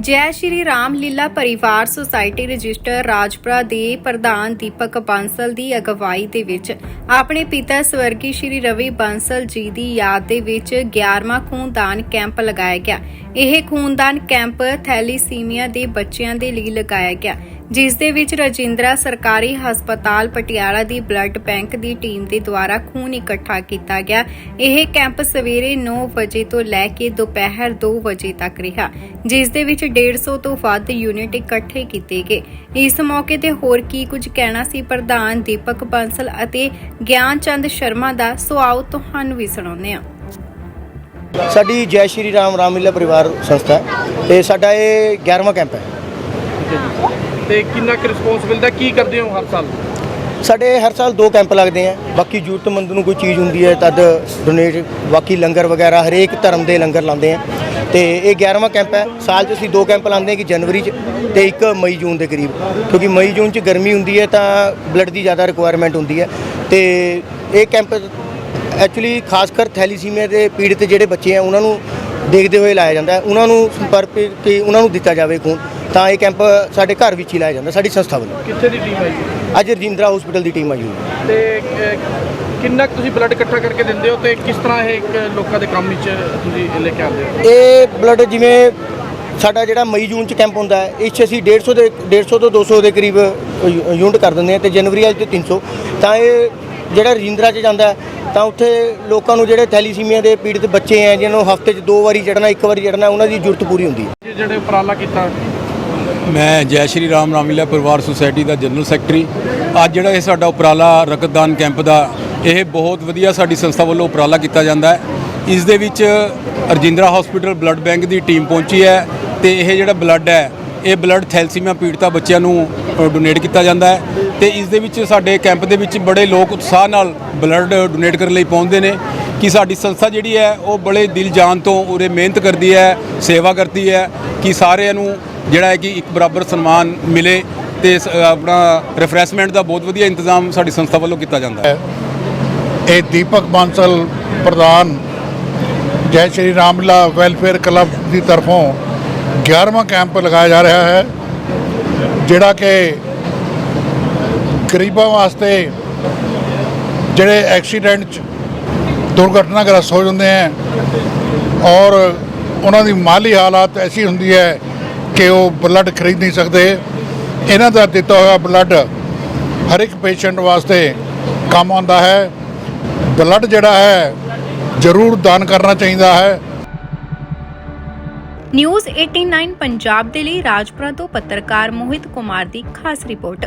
ਜੈ ਸ਼੍ਰੀ ਰਾਮ ਲੀਲਾ ਪਰਿਵਾਰ society register Rajpura ਦੇ ਪ੍ਰਧਾਨ ਦੀਪਕ ਬਾਂਸਲ ਦੀ ਅਗਵਾਈ ਦੇ ਵਿੱਚ ਆਪਣੇ ਪਿਤਾ ਸਵਰਗੀ ਸ਼੍ਰੀ ਰਵੀ ਬਾਂਸਲ ਜੀ ਦੀ ਯਾਦ ਦੇ ਵਿੱਚ 11ਵਾਂ ਖੂਨਦਾਨ ਕੈਂਪ ਲਗਾਇਆ ਗਿਆ। ਇਹ ਖੂਨਦਾਨ ਕੈਂਪ ਥੈਲੀਸੀਮੀਆ ਦੇ ਬੱਚਿਆਂ ਦੇ ਲਈ ਲਗਾਇਆ ਗਿਆ, ਜਿਸ ਦੇ ਵਿੱਚ ਰਜਿੰਦਰਾ ਸਰਕਾਰੀ ਹਸਪਤਾਲ ਪਟਿਆਲਾ ਦੀ ਬਲੱਡ ਬੈਂਕ ਦੀ ਟੀਮ ਦੇ ਦੁਆਰਾ ਖੂਨ ਇਕੱਠਾ ਕੀਤਾ ਗਿਆ। ਇਹ ਕੈਂਪ ਸਵੇਰੇ 9 ਵਜੇ ਤੋਂ ਲੈ ਕੇ ਦੁਪਹਿਰ 2 ਵਜੇ ਤੱਕ ਰਿਹਾ, ਜਿਸ ਦੇ ਵਿੱਚ 150 ਤੋਂ ਵੱਧ ਯੂਨਿਟ ਇਕੱਠੇ ਕੀਤੇ ਗਏ। ਇਸ ਮੌਕੇ ਤੇ ਹੋਰ ਕੀ ਕੁਝ ਕਹਿਣਾ ਸੀ ਪ੍ਰਧਾਨ ਦੀਪਕ ਬੰਸਲ ਅਤੇ ਗਿਆਨ ਚੰਦ ਸ਼ਰਮਾ ਦਾ ਸੋ ਆਓ ਤੁਹਾਨੂੰ ਵੀ ਸੁਣਾਉਂਦੇ ਹਾਂ। ਸਾਡੀ ਜੈ ਸ਼੍ਰੀ ਰਾਮ ਰਾਮਲੀਲਾ ਪਰਿਵਾਰ ਸੰਸਥਾ ਹੈ ਤੇ ਸਾਡਾ ਇਹ 11ਵਾਂ ਕੈਂਪ ਹੈ। ਤੇ ਕਿੰਨਾ ਕੁ ਰਿਸਪੌਂਸ ਮਿਲਦਾ? ਕੀ ਕਰਦੇ ਹੋ ਹਰ ਸਾਲ? ਸਾਡੇ ਹਰ ਸਾਲ ਦੋ ਕੈਂਪ ਲੱਗਦੇ ਆ। ਬਾਕੀ ਜ਼ਰੂਰਤਮੰਦ ਨੂੰ ਕੋਈ ਚੀਜ਼ ਹੁੰਦੀ ਹੈ ਤਦ ਡੋਨੇਟ ਬਾਕੀ ਲੰਗਰ ਵਗੈਰਾ ਹਰੇਕ ਧਰਮ ਦੇ ਲੰਗਰ ਲਾਉਂਦੇ ਆ। ਤੇ ਇਹ 11ਵਾਂ ਕੈਂਪ ਹੈ। ਸਾਲ 'ਚ ਅਸੀਂ ਦੋ ਕੈਂਪ ਲਾਉਂਦੇ ਹਾਂ ਕਿ ਜਨਵਰੀ 'ਚ ਤੇ ਇੱਕ ਮਈ ਜੂਨ ਦੇ ਕਰੀਬ। ਕਿਉਂਕਿ ਮਈ ਜੂਨ 'ਚ ਗਰਮੀ ਹੁੰਦੀ ਹੈ ਤਾਂ ਬਲੱਡ ਦੀ ਜ਼ਿਆਦਾ ਰਿਕੁਆਇਰਮੈਂਟ ਹੁੰਦੀ ਹੈ। ਤੇ ਇਹ ਕੈਂਪ ਐਕਚੁਅਲੀ ਖਾਸ ਕਰ ਥੈਲੀਸੀਮੀਆ ਦੇ ਪੀੜਤ ਜਿਹੜੇ ਬੱਚੇ ਆ ਉਹਨਾਂ ਨੂੰ ਦੇਖਦੇ ਹੋਏ ਲਾਇਆ ਜਾਂਦਾ ਹੈ। ਉਹਨਾਂ ਨੂੰ ਸੰਪਰਕ ਕਿ ਉਹਨਾਂ ਨੂੰ ਦਿੱਤਾ ਜਾਵੇ ਖੂਨ ਤਾਂ ਇਹ ਕੈਂਪ ਸਾਡੇ ਘਰ ਵਿੱਚ ਹੀ ਲਾਇਆ ਜਾਂਦਾ ਸਾਡੀ ਸੰਸਥਾ ਵੱਲੋਂ। ਕਿੱਥੇ ਦੀ ਟੀਮ ਆਈ? ਹੈ? ਅੱਜ ਰਜਿੰਦਰਾ ਹਸਪੀਟਲ ਦੀ ਟੀਮ ਆਈ ਹੋਈ ਹੈ। ਤੇ ਅਹ, ਕਿੰਨਾ ਕੁ ਤੁਸੀਂ ਬਲੱਡ ਇਕੱਠਾ ਕਰਕੇ ਦਿੰਦੇ ਹੋ ਤੇ ਕਿਸ ਤਰ੍ਹਾਂ ਇਹ ਇੱਕ ਲੋਕਾਂ ਦੇ ਕੰਮ ਵਿੱਚ ਤੁਸੀਂ ਲੈ ਕੇ ਆਉਂਦੇ ਹੋ? ਇਹ ਬਲੱਡ ਜਿਵੇਂ ਸਾਡਾ ਜਿਹੜਾ ਮਈ ਜੂਨ ਚ ਕੈਂਪ ਹੁੰਦਾ ਹੈ ਇਹ 'ਚ ਅਸੀਂ 150 ਦੇ 150 ਤੋਂ 200 ਦੇ ਕਰੀਬ ਯੂ- ਯੂਨਿਟ ਕਰ ਦਿੰਦੇ ਹਾਂ ਤੇ ਜਨਵਰੀ ਵਾਲੇ ਤੇ 300 ਤਾਂ ਇਹ ਜਿਹੜਾ ਰਜਿੰਦਰਾ ਚ ਜਾਂਦਾ ਤਾਂ ਉੱਥੇ ਲੋਕਾਂ ਨੂੰ ਜਿਹੜੇ ਥੈਲੀਸੀਮੀਆ ਦੇ ਪੀੜਤ ਬੱਚੇ ਆ ਜਿਹਨਾਂ ਨੂੰ ਹਫ਼ਤੇ 'ਚ ਦੋ ਵਾਰੀ ਚੜਨਾ ਇੱਕ ਵਾਰੀ ਚੜਨਾ ਉਹਨਾਂ ਦੀ ਜ਼ਰੂਰਤ ਪੂਰੀ ਹੁੰਦੀ ਹੈ। ਜਿਹੜੇ ਉਪਰਾਲਾ ਕੀਤਾ। ਮੈਂ ਜੈ ਸ਼੍ਰੀ ਰਾਮ ਰਾਮਲੀਲਾ ਪਰਿਵਾਰ ਸੁਸਾਇਟੀ ਦਾ ਜਨਰਲ ਸੈਕਟਰੀ। ਅੱਜ ਜਿਹੜਾ ਇਹ ਸਾਡਾ ਉਪਰਾਲਾ ਰਕਤਦਾਨ ਕੈਂਪ ਦਾ ਇਹ ਬਹੁਤ ਵਧੀਆ ਸਾਡੀ ਸੰਸਥਾ ਵੱਲੋਂ ਉਪਰਾਲਾ ਕੀਤਾ ਜਾਂਦਾ ਹੈ। ਇਸ ਦੇ ਵਿੱਚ ਰਜਿੰਦਰਾ ਹਸਪੀਟਲ ਬਲੱਡ ਬੈਂਕ ਦੀ ਟੀਮ ਪਹੁੰਚੀ ਹੈ ਤੇ ਇਹ ਜਿਹੜਾ ਬਲੱਡ ਹੈ ਇਹ ਬਲੱਡ ਥੈਲਸੀਮੀਆ ਪੀੜਤਾ ਬੱਚਿਆਂ ਨੂੰ ਡੋਨੇਟ ਕੀਤਾ ਜਾਂਦਾ ਹੈ। ਤੇ ਇਸ ਦੇ ਵਿੱਚ ਸਾਡੇ ਕੈਂਪ ਦੇ ਵਿੱਚ ਬੜੇ ਲੋਕ ਉਤਸ਼ਾਹ ਨਾਲ ਬਲੱਡ ਡੋਨੇਟ ਕਰਨ ਲਈ ਪਹੁੰਚਦੇ ਨੇ ਕਿ ਸਾਡੀ ਸੰਸਥਾ ਜਿਹੜੀ ਹੈ, ਉਹ ਬੜੇ ਦਿਲ ਜਾਨ ਤੋਂ ਉਰੇ ਮਿਹਨਤ ਕਰਦੀ ਹੈ, ਸੇਵਾ ਕਰਦੀ ਹੈ ਕਿ ਸਾਰਿਆਂ ਨੂੰ ਜਿਹੜਾ ਹੈ ਕਿ ਇੱਕ ਬਰਾਬਰ ਸਨਮਾਨ ਮਿਲੇ ਤੇ ਆਪਣਾ ਰਿਫਰੈਸ਼ਮੈਂਟ ਦਾ ਬਹੁਤ ਵਧੀਆ ਇੰਤਜ਼ਾਮ ਸਾਡੀ ਸੰਸਥਾ ਵੱਲੋਂ ਕੀਤਾ ਜਾਂਦਾ ਹੈ। ਇਹ ਦੀਪਕ ਬਾਂਸਲ ਪ੍ਰਧਾਨ ਜੈ ਸ਼੍ਰੀ ਰਾਮਲਾ ਵੈਲਫੇਅਰ ਕਲੱਬ ਦੀ ਤਰਫੋਂ 11ਵਾਂ ਕੈਂਪ ਲਗਾਇਆ ਜਾ ਰਿਹਾ ਹੈ, ਜਿਹੜਾ ਕਿ ਗਰੀਬਾਂ ਵਾਸਤੇ ਜਿਹੜੇ ਐਕਸੀਡੈਂਟ 'ਚ ਦੁਰਘਟਨਾਗ੍ਰਸਤ ਹੋ ਜਾਂਦੇ ਹੈ ਔਰ ਉਹਨਾਂ ਦੀ ਮਾਲੀ ਹਾਲਾਤ ਐਸੀ ਹੁੰਦੀ ਹੈ ਕਿ ਉਹ ਬਲੱਡ ਖਰੀਦ ਨਹੀਂ ਸਕਦੇ। ਇਹਨਾਂ ਦਾ ਦਿੱਤਾ ਹੋਇਆ ਬਲੱਡ ਹਰ ਇੱਕ ਪੇਸ਼ੈਂਟ ਵਾਸਤੇ ਕੰਮ ਆਉਂਦਾ ਹੈ। ਬਲੱਡ ਜਿਹੜਾ ਹੈ ਜ਼ਰੂਰ ਦਾਨ ਕਰਨਾ ਚਾਹੀਦਾ ਹੈ। ਨਿਊਜ਼ 89 ਪੰਜਾਬ ਦੇ ਲਈ ਰਾਜਪੁਰਾ ਤੋਂ ਪੱਤਰਕਾਰ ਮੋਹਿਤ ਕੁਮਾਰ ਦੀ ਖਾਸ ਰਿਪੋਰਟ।